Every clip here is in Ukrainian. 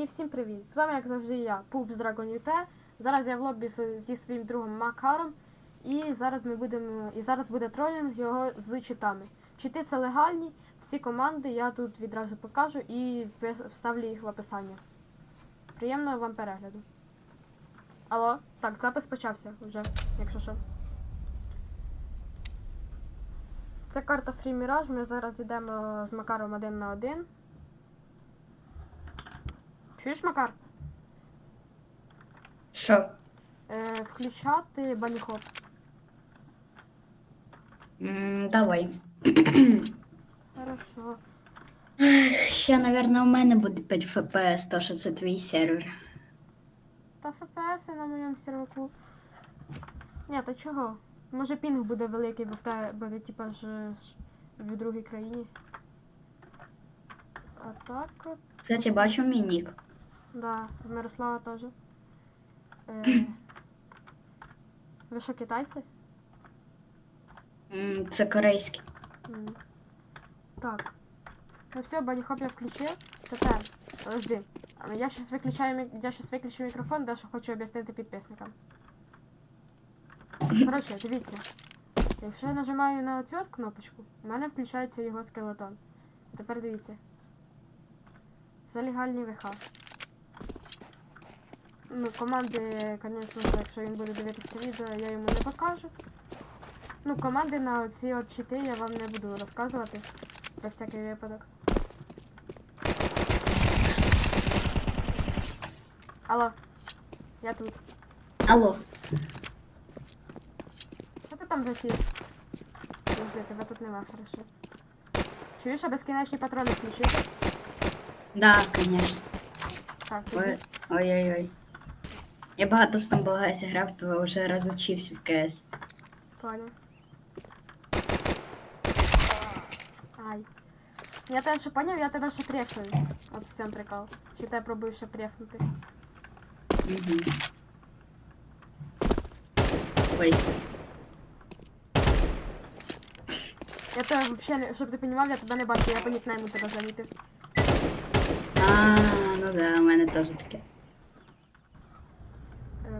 І всім привіт! З вами, як завжди, я, Пупс Dragon UT. Зараз я в лобі зі своїм другом Макаром. І зараз ми будемо. І зараз буде тролінг його з читами. Чити це легальні, всі команди я тут відразу покажу і вставлю їх в описання. Приємного вам перегляду. Алло, так, запис почався вже, якщо що. Це карта Free Mirage. Ми зараз йдемо з Макаром один на один. Чуєш, Макар? Що? Е, включати баніхоп. М, давай. Хорошо. Ще, напевно, у мене буде 5 FPS, то що це твій сервер. Та ФПС на моєму серваку. Ні, та чого? Може пінг буде великий, бо в тебе буде типа ж ж в другій країні. А так от, Кстати, бачу мій нік. Да, в Мирослава теж. Е, ви що, китайці? М, Це корейський. М. Так. Ну все, баніхоп я включив. Тепер, подожди. А Я щас виключаю мік... я щас виключу мікрофон, дещо хочу об'яснити підписникам. Коротше, дивіться. Якщо я нажимаю на цю от кнопочку, у мене включається його скелетон. Тепер дивіться. Це легальний ВХ. Ну, команди, звісно, якщо він буде дивитися відео, я йому не покажу. Ну, команди на ці от чити я вам не буду розказувати. Про всякий випадок. Алло, я тут. Алло. Що ти там засів? Подожди, тебе тут нема, хорошо. Чуєш, а безкінечні патрони включити? Да, конечно. Так, Ой-. Ой-ой-ой. Я багато в Стамбулгайсі грав, то вже розучився в КС. Понял. Ай. Я теж що поняв, я тебе ще префную. От в цьому прикол. Чи тебе пробую ще префнути. Угу. Ой. Я тебе взагалі, не- щоб ти розумів, я тебе не бачу, я по нікнейму тебе замітив. А, ну да, у мене теж таке.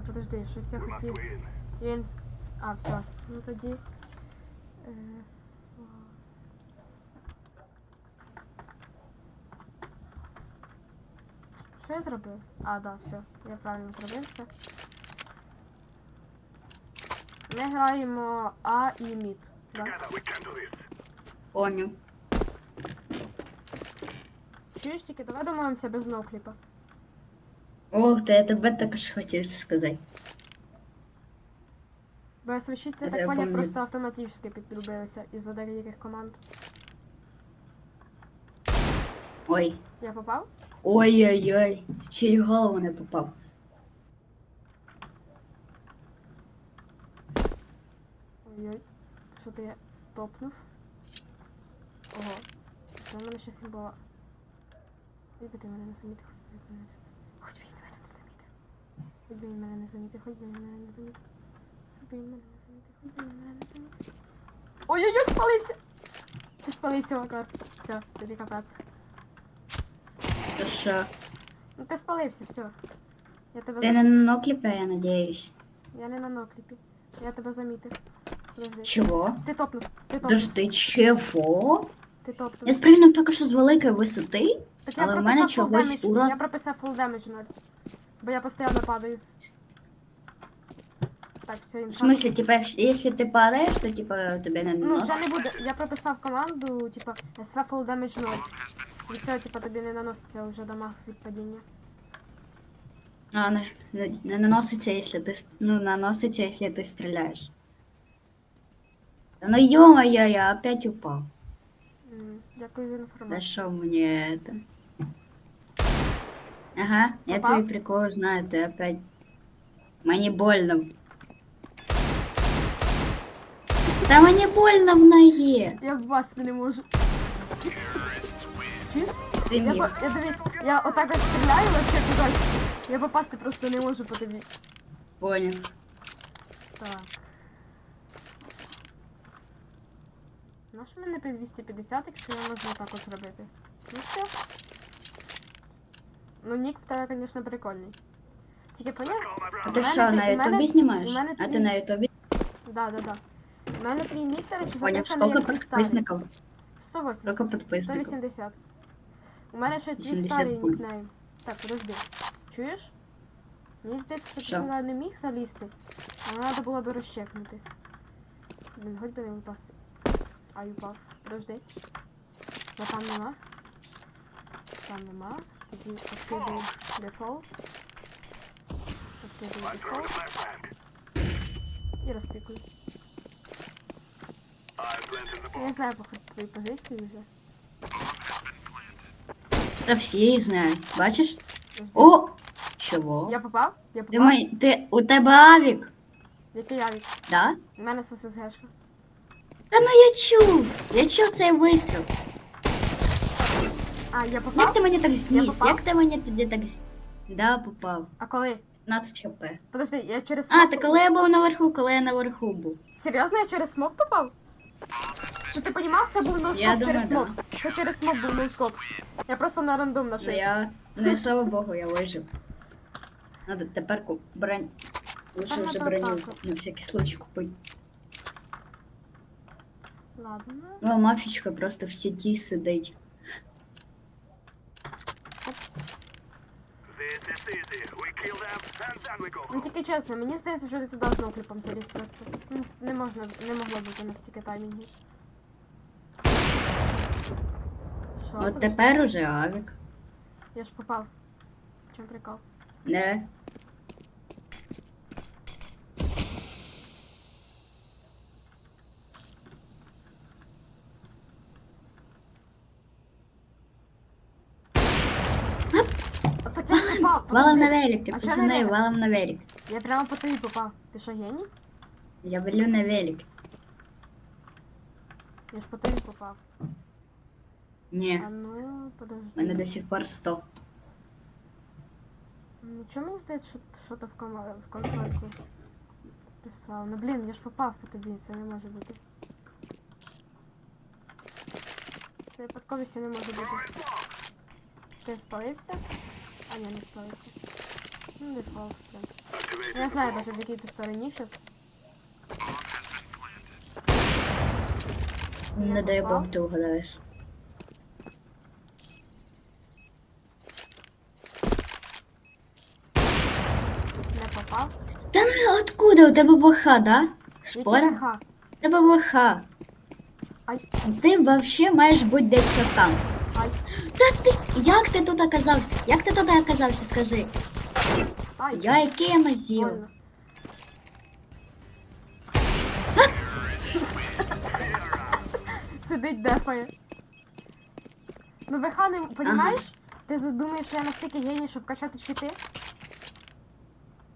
Подожди, щось я хотів. Я... ін- А, все. Ну тоді. Е... Що я зробив? А, да, все. Я правильно зробив все. Ми граємо А і мід. Да? Поняв. Чуєш тільки, давай домовимося без нокліпа. Ох, та я тебе також хотів сказати. Я свічі Я так поняв, просто автоматично підробилися із-за деяких команд. Ой. Я попав? Ой-ой-ой. Чий голову не попав. Ой-ой, що ти топнув? Ого. Це в мене ще символа. Хоч би ти мене не замітив, хоч би він мене не замітив. Хоч би він мене не замітив, хоч би він мене не замітив. Хоч би він мене не замітив, хоч би він мене не замітив. Ой-ой-ой, спалився! Ти спалився, Макар. Все, тобі капець. Що? Ну ти спалився, все. Я тебе Ти не на нокліпе, я надіюсь. Я не на нокліпі. Я тебе замітив. Подожди. Чого? Ти топнув. Ти топнув. Дожди, чого? Ти топнув. Я спригнув що з великої висоти. Так Але в мене прописав full чогось damage. ура- Я прописав full damage 0. Бо я постійно падаю. Так, все, В інфа. смысле, типа, якщо- якщо ти падаєш, то типа тобі не Ну, це наносить. не буде. Я прописав команду, типа, SV full damage 0. Від цього, типа, тобі не наноситься вже дамаг від падіння. А, не, не, не наноситься, якщо ти, с- ну, наноситься, якщо ти стріляєш. Та ну ё-моё, я опять упав. М, Дякую за Да інформацію. что мне это? Ага, я Попал? твои приколы знаю, ты опять... Мне больно. Да мне больно в ноге. Я вбасти не можу. Чуєш? Ты Я, миг. по- я дивись, я отак от стріляю вообще кудись. Я попасти просто не можу по тобі. Понял. Так. Ну що мене під 250, якщо я можу так от зробити? Ну все. Ну, нік в тебе, звісно, прикольний. Тільки поняв? А ти що, на ютубі знімаєш? А ти на ютубі? Да, да, да. У мене твій нік, до речі, Поняв, записаний скільки як твій старий. підписників? 180. Скільки підписників? 180. У мене ще твій 80 старий пуль. нікнейм. Так, подожди. Чуєш? Мені здається, що Що? ти туди не міг залізти, але треба було би розчекнути. Блін, хоч би не випасти. Ай, упав. Подожди. Бо там нема. Там нема. Тоді відкидаю дефолт. Відкидаю дефолт. І розпікую. Я не знаю, походу, твої позиції вже. Та всі їх знають. Бачиш? О! Чого? Я попав? Я Ти, попав? май... ти... У тебе авік, Який явік? да? У мене СССГшка. Та ну я чув! Я чув цей вистріл. А, я Як попав? ти мені так зніс? Як ти мені тоді так зніс? Да, попав. А коли? 15 хп. Подожди, я через А, смок... ти коли я був наверху, коли я наверху був. Серйозно, я через смок попав? Чи ти понімав, це був Я через думаю, смок? Це через смок був ноускоп. Я просто на рандом Ну нашив. я. Ну і слава Богу, я вижив. Надо тепер ку- брань. Лучше вже броню на всякий случай купити. Ладно. Ну, а мафічка просто в сіті сидить. Ну тільки чесно, мені здається, що ти туди з кліпом заліз просто. Ну, не можна, не могло бути настільки таймінгів. Що? От подожди, тепер уже авік. Я ж попав. В чому прикол? Не. А так я ж попав. Валом на велик, А чого пацани, велик? валом на велик. Я прямо по тобі попав. Ти що, геній? Я велю на велик. Я ж по тобі попав. Ні, А ну, подожди. мене до сих пор 100. Ну, чому мені здається, що ти що-то в, кома- в консольку писав? Ну блін, я ж попав по тобі, це не може бути. Це випадковістю не може бути. Ти спалився? А я не спалився. Ну, дефолт, в принципі. Я знаю в якій ти стороні зараз. Не дай? Бог, ти угадаєш. Не попав. Та ну откуда? У тебе ВХ, да? Шпора? У тебе ВХ. Ай, Ти вообще маєш бути десь там. ай, Та ти. Як ти тут оказався? Як ти тут оказався, скажи? ай. Я мазів. Больно. Сидить дефає. Ну ВХ не понімаєш? Ти думаєш, що я настільки геній, щоб качати чити?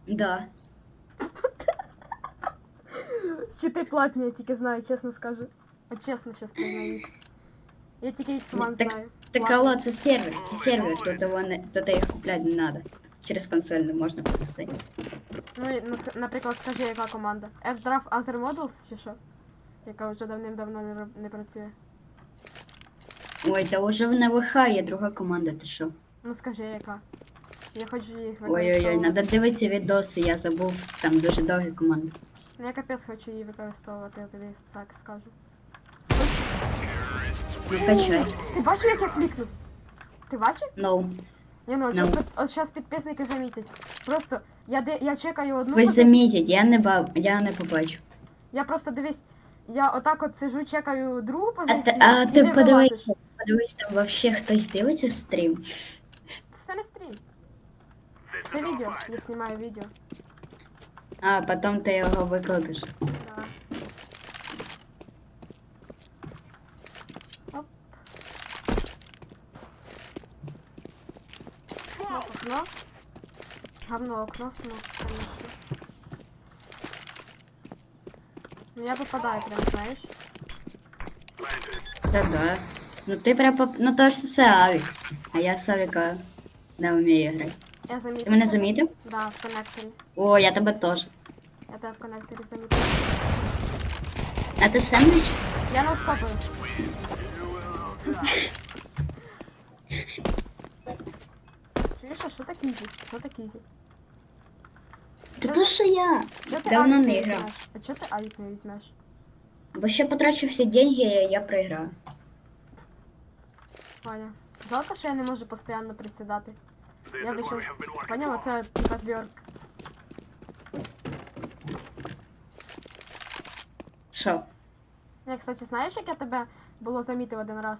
Да. Чити платні, я тільки знаю, чесно скажу. А чесно щас признаюсь. Я тільки X1 Ну, так- знаю. Так алло, це сервер, це сервер, тут, його не, тут їх купляти не треба. Через консоль не можна пропустити. Ну, і, нас- наприклад, скажи, яка команда? Airdraft Other Models чи що? Яка вже давним-давно не, роб- не працює. Ой, та вже на ВХ є друга команда, ти що? Ну скажи, яка. Я хочу їх Ой-ой-ой, використовувати. треба дивитися відоси, я забув, там дуже довгі команди. Ну, я капець хочу її використовувати, я тобі так скажу. Ну качай. Ти бачив, як я флікнув? Ти бачив? No. Ні, ну, от Ну. щас, от зараз підписники замітять. Просто я, де, я чекаю одну. Ви замітять, я не бав, я не побачу. Я просто дивись, я отак от сиджу, чекаю другу А позицію. ти, а і ти подивись, подивись, там вообще хтось дивиться стрім. Це не стрім. Це відео. Я знімаю відео. А потім ти його викладеш. Да. Окно. Говно окно, конечно. Ну я попадаю прям, знаешь. Та да. Ну ти прям поп... Ну то ж це Авік. А я з Авіка не вмію грати. Я замітила. Ти мене замітив? Да, в коннекторі. О, я тебе теж. Я тебе в коннекторі замітила. А ти в сендвіч? Я не ускопую. Чуєш? так ізі? Що так ізі? Та то що я? Чого ти Давно авік не грав. візьмеш? А чого ти авік не візьмеш? Бо ще потрачу всі деньги, я проіграю. Ваня. Жалко, що я не можу постійно присідати. Я би щас поняла, це типа тверк. Що? Я, кстати, знаєш, як я тебе було замітив один раз?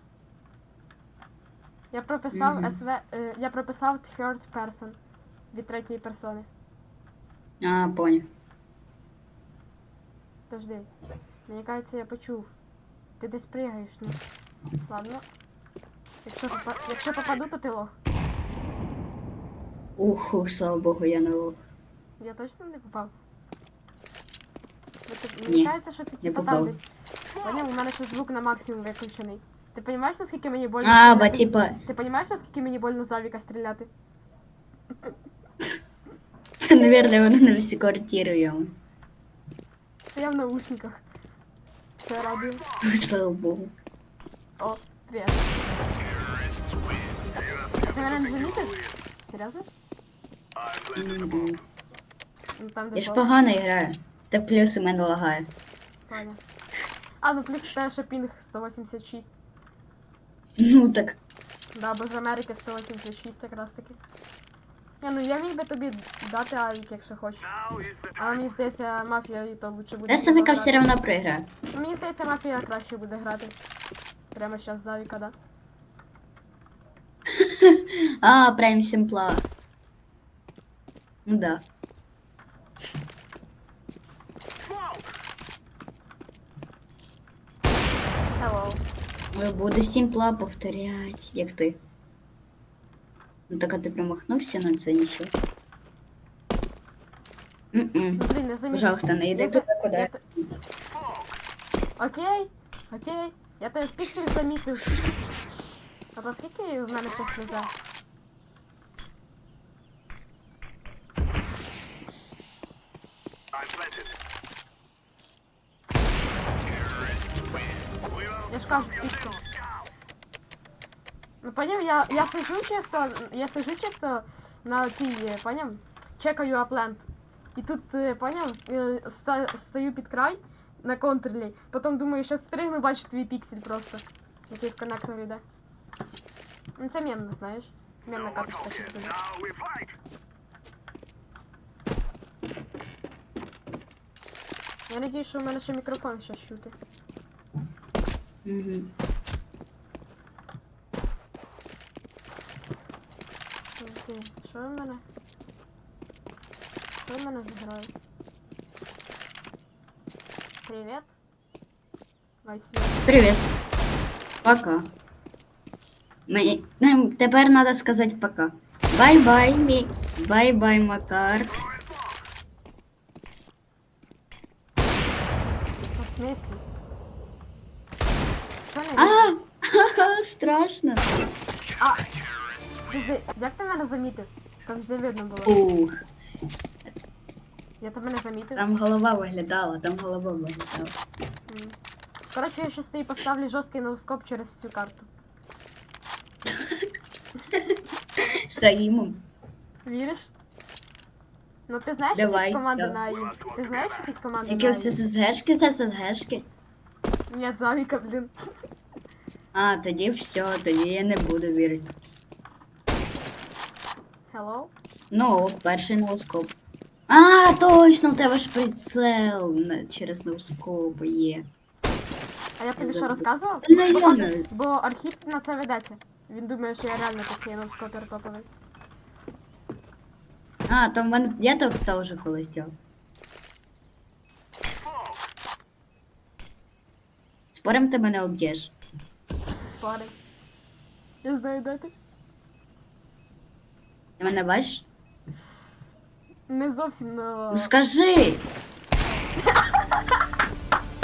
Я прописав Мгм. СВ. е, я прописав third person від третьої персони. А, поняв. Подожди. Мені кажеться, я почув. Ти десь пригаєш, ну. Ладно. Якщо, попа... Якщо попаду, то ти лох. Уху, слава Богу, я не лох. Я точно не попав. Бо ти- Ні, Мені кажеться, що ти не типа попав. там десь. Поняв, у мене ще звук на максимум виключений. Ти розумієш, наскільки мені больно А, бо стріляти? типа, Ти розумієш, наскільки мені больно з авіка стріляти? наверное, вони на всю квартиру йому. Та я в наушниках. Це радіо. Слава Богу. О, привіт. Ти мене не замітив? Серйозно? Ну там де Я ж бот. погано граю. Та плюс у мене лагає. Понял. А, ну плюс те, що пінг 186. Ну так. Да, бо з Америки 186 якраз таки. Ні, ну я міг би тобі дати авік, якщо хочеш. Але мені здається, мафія і то лучше буде. Я з все проіграю. Ну, Мені здається, мафія краще буде грати. Прямо зараз з авіка, да? А, прям симпла. Ну да. Hello. Ви буду сімпла повторять, як ти. Ну так а ти промахнувся на це нічого. Ну, блін, не заметил. Пожалуйста, не йди Я за- туди, куди. я Окей, окей. Я тебе в пиксель замітив. А то скільки в мене ще сльоза? Піксель. Ну поняв, я, я сижу чисто, я сижу чисто на цій, поняв? Чекаю аплент. І тут, е, поняв, е, стою під край на контрлі, потім думаю, що спригну, бачу твій піксель просто. Який в коннектор йде. Ну це мемно, знаєш. Мемна fight. Я надію, що у мене ще мікрофон ще щути. Угу. Окей, що в мене? Що в мене за герой? Привіт. Вайсі. Привіт. Пока. Мені ну, тепер треба сказати пока. Бай-бай, мій. Бай-бай, Макар. Страшно. А! Пізди, як ти мене замітив? Там ж не видно було. Ух, Я тебе не замітив. там голова виглядала, там голова виглядала. М. Коротше, я щас тобі поставлю жорсткий ноускоп через всю карту. Саїмом. Віриш? Ну ти знаєш Давай, якісь команди давай. на АІМ? Ти знаєш якісь команди Які на все АІМ? ССГшки, це ССГшки. Ні, Завіка, блін. А, тоді все, тоді я не буду вірити. Hello? Ну, перший ноускоп. А, точно, у тебе ж прицел на- через ноускоп є. А я тобі що розказував? Та ну, Бо, не- бо архів на це ведеться. Він думає, що я реально такий ноускопер топовий. А, то в мене. Я так теж колись делал. Спорим, ти мене об'єш. Спорим. Я знаю, де ти. Ти мене бачиш? Не зовсім, но... Ну скажи!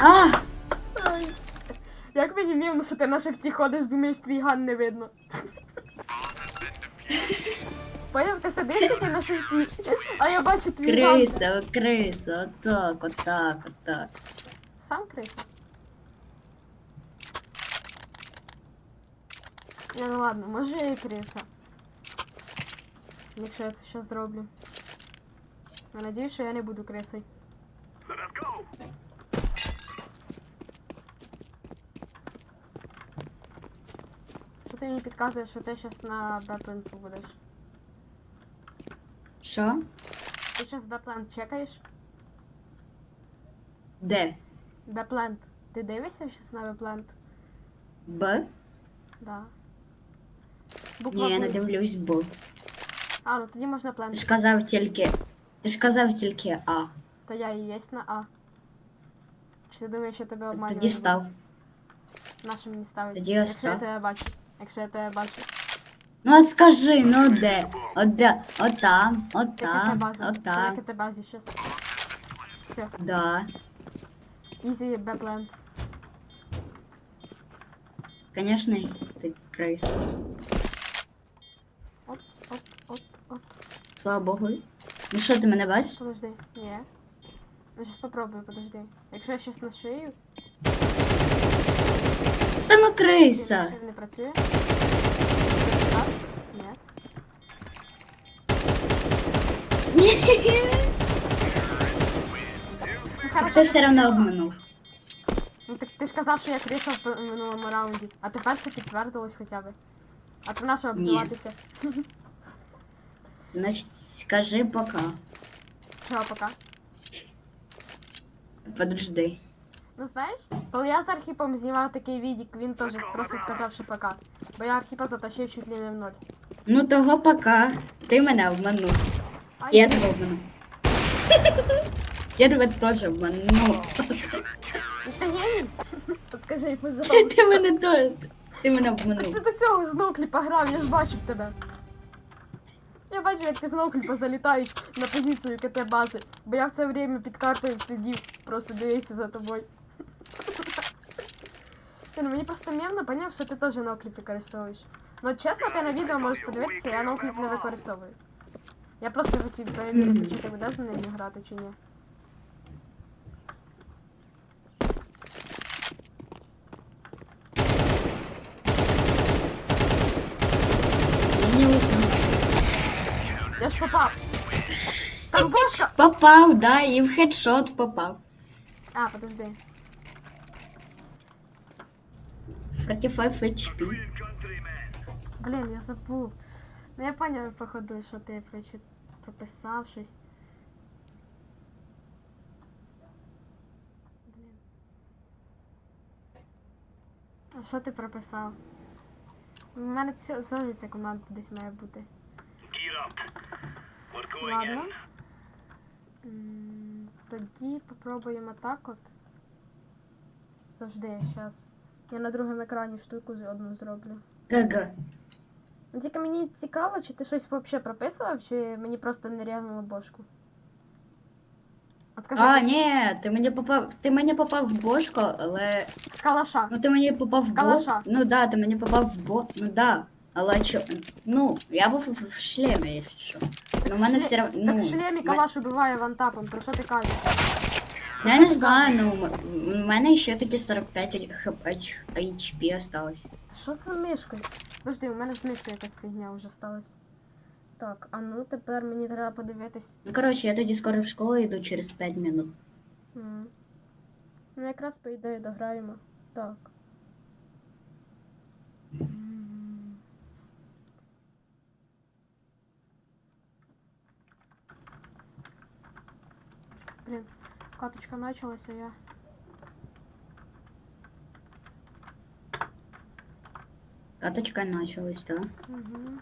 А! Ой. Як мені мівно, що ти на шифті ходиш, думаєш, твій ган не видно. Поняв, ти сидиш такий на шифті, а я бачу твій ган. Криса, криса, отак, отак, отак. Сам криса. Ні, ну ладно, може я і криса. якщо я це зараз зроблю. Я надіюсь, що я не буду go. Що ти мені підказуєш, що ти зараз на Беплент будеш? Що? Ти зараз Беплент чекаєш? Де? Беплент. Ти дивишся зараз на Беплент? Б? Да. Буква Ні, я не Б. дивлюсь Б. А, ну тоді можна Ти плент. ж казав тільки. Ти ж казав тільки А. То я і є на А. Чи ти думаєш, що тебе обманювати? Тоді став. Нашим мені ставить. Тоді я Якщо я став. тебе бачу. Якщо я тебе бачу. Ну от скажи, ну де? От де? От там, от Яка це там, база? от Яка там. це базі зараз? Все. Да. Easy Беплент. Конечно, ти крис. Слава Богу. Ну що, ти мене бачиш? Подожди. Ні. Ну зараз попробую, подожди. Якщо я щас на шию, Та ну на шию не працює. Так? Ні. Ну, ти все одно обманув. Ну так ти ж казав, що я крисав в минулому раунді, а тепер це підтвердилось хоча б. А то нащо Ні. обзиватися? Значить, скажи пока. Чого пока? Подожди. Ну знаєш, коли я з Архіпом знімав такий відік, він теж просто сказав, що пока. Бо я Архіпа затащив чуть ли не в ноль. Ну того пока. Ти мене обманув. А Я тебе обманув. Я тебе теж обманув. Ти геній? Подскажи, пожалуйста. Ти мене теж. Ти мене обманув. Ти до цього з ноукліпа грав, я ж бачив тебе. Я бачив, як ти з залітаєш на позицію КТ бази, бо я в це время під картою сидів, просто дивився за тобою. Ти, ну мені просто мемно поняв, що ти теж ноукліп використовуєш. Ну чесно, ти на відео можеш подивитися, я ноукліп не використовую. Я просто хотів перевірити, чи ти будеш на ним грати, чи ні. Я ж попав. Там бошка! Попав, да, і в хедшот попав. А, подожди. 45 HP. Блін, я забув. Ну я поняв, походу, що ти прописав щось. Блін. А що ти прописав? У мене ці- завжди ця команда десь має бути. Ладно. in. Тоді попробуємо так от. Завжди, зараз. Я на другому екрані штуку одну зроблю. Гага. Ну, тільки мені цікаво, чи ти щось взагалі прописував, чи мені просто не реагнуло бошку. От скажи, А, ти ні, ти мені попав. Ти мені попав в бошку, але. з калаша. Ну ти мені попав в бо. Калаша. Ну да, ти мені попав в бо. Ну да. Але чо. Ну, я був в- в шлемі, якщо що. Ну, в мене Шле- все равно. Так Ну, в шлемі калаш убиває вантапом, про що ти кажеш? Я не знаю, ну у мене ще тоді 45 хп HP осталось. Що це з мишкою? Подожди, у мене з мишкою якась фігня вже сталася. Так, а ну тепер мені треба подивитись. Ну, коротше, я тоді скоро в школу йду через 5 минут. М. Ну якраз по ідеї дограємо. Так. Блін, каточка началась, а я. Каточка началась, да? Угу.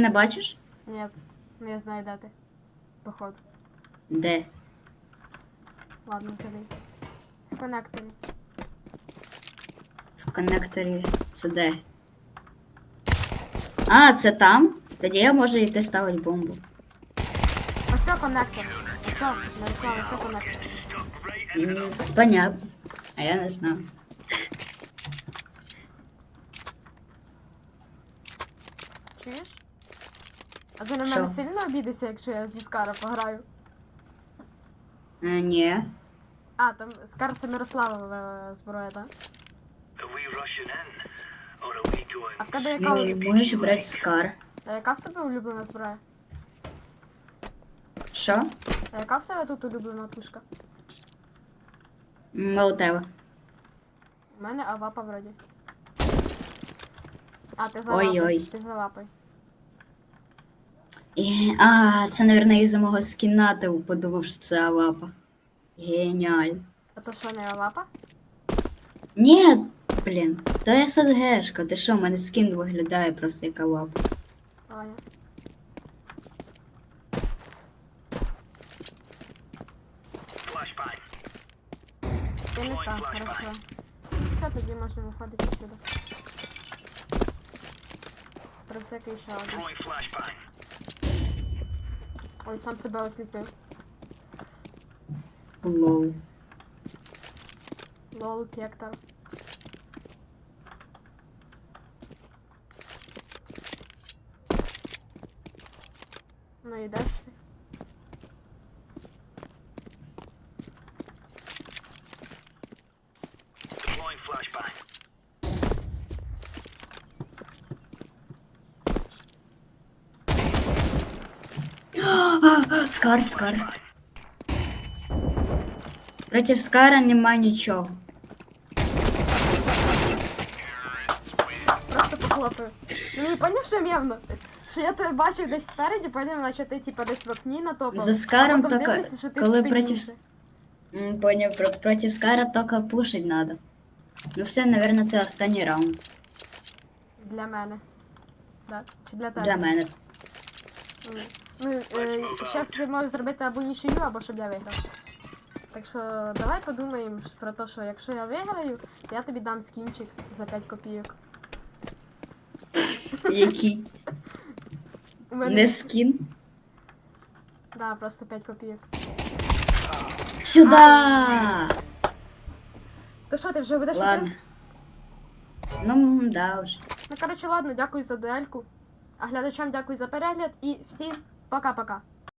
Мене бачиш? Нет, не знаю де ти. Походу. Де? Ладно, залей. В коннекторі. В коннекторі це де? А, це там? Тоді я можу йти ставити бомбу. Ось це коннектор. Ось, Мирослав, ось це коннектор. М, Понятно. А я не знаю. Чуєш? А ти на Що? мене сильно обідешся, якщо я зі Скара пограю? А, ні. А, там Скар це Мирослава зброя, так? Are we rushing in? Or are we going А в тебе яка, Ну, можеш брати скар. а яка в тебе улюблена зброя? Що? А яка в тебе тут улюблена тушка? Молотева. У мене авапа вроді. А, ти за Ой-ой. Ти за. І, а, це, мабуть, із-за мого скіна ти подумав, що це Авапа. Геніаль. А то що не авапа? Ні, блін, то я ССГшка. Ти що, у мене скін виглядає просто як Авапа. Аня. flashbang? Не так, хорошо. Все, тоді можна виходити сюди. Про всякий ще один. Ой, сам себе осліпив. Лол. Лол, кектор. Скар, скар. Проти скара нема нічого. Просто похлопаю. Ну не поняв, що м'явно? Що я тебе бачив десь спереді, потім наче ти типа десь в окні натопав. За Скаром а потім тільки- дивлюся, що ти коли спинився. проти- М, Поняв, про- проти скара тільки пушить надо. Ну все, наверное, це останній раунд Для мене. Так. Чи для тебе? для мене. М. Ну, е, зараз ти можеш зробити або нічию, або щоб я виграв. Так що давай подумаємо про те, що якщо я виграю, я тобі дам скінчик за 5 копійок. Який? У мене Не скін. Да, просто 5 копійок. Сюда! То що, ти вже будеш Ладно. іти? Ну, да вже. Ну коротше, ладно, дякую за дуельку. А глядачам дякую за перегляд і всім пока-пока.